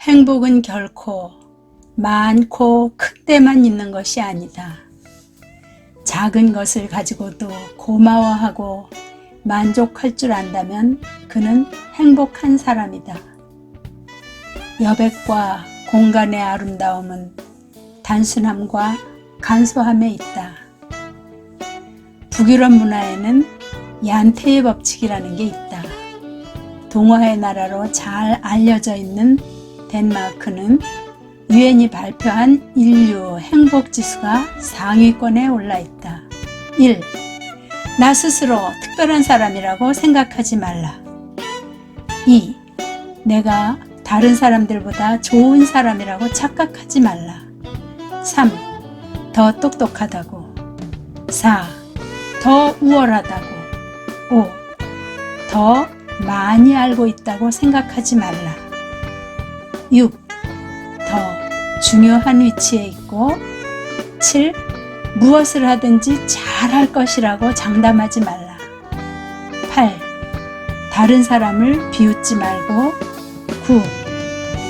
행복은 결코 많고 크때만 있는 것이 아니다. 작은 것을 가지고도 고마워하고 만족할 줄 안다면 그는 행복한 사람이다. 여백과 공간의 아름다움은 단순함과 간소함에 있다. 북유럽 문화에는 얀테의 법칙이라는 게 있다. 동화의 나라로 잘 알려져 있는 덴마크는 유엔이 발표한 인류 행복 지수가 상위권에 올라 있다. 1. 나 스스로 특별한 사람이라고 생각하지 말라. 2. 내가 다른 사람들보다 좋은 사람이라고 착각하지 말라. 3. 더 똑똑하다고. 4. 더 우월하다고. 5. 더 많이 알고 있다고 생각하지 말라. 6. 더 중요한 위치에 있고 7. 무엇을 하든지 잘할 것이라고 장담하지 말라. 8. 다른 사람을 비웃지 말고 9.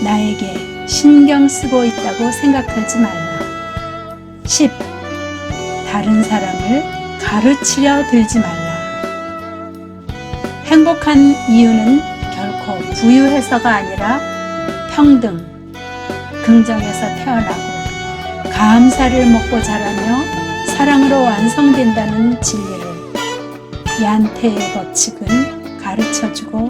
나에게 신경 쓰고 있다고 생각하지 말라. 10. 다른 사람을 가르치려 들지 말라. 행복한 이유는 결코 부유해서가 아니라 평등, 긍정에서 태어나고 감사를 먹고 자라며 사랑으로 완성된다는 진리를 얀테의 법칙은 가르쳐주고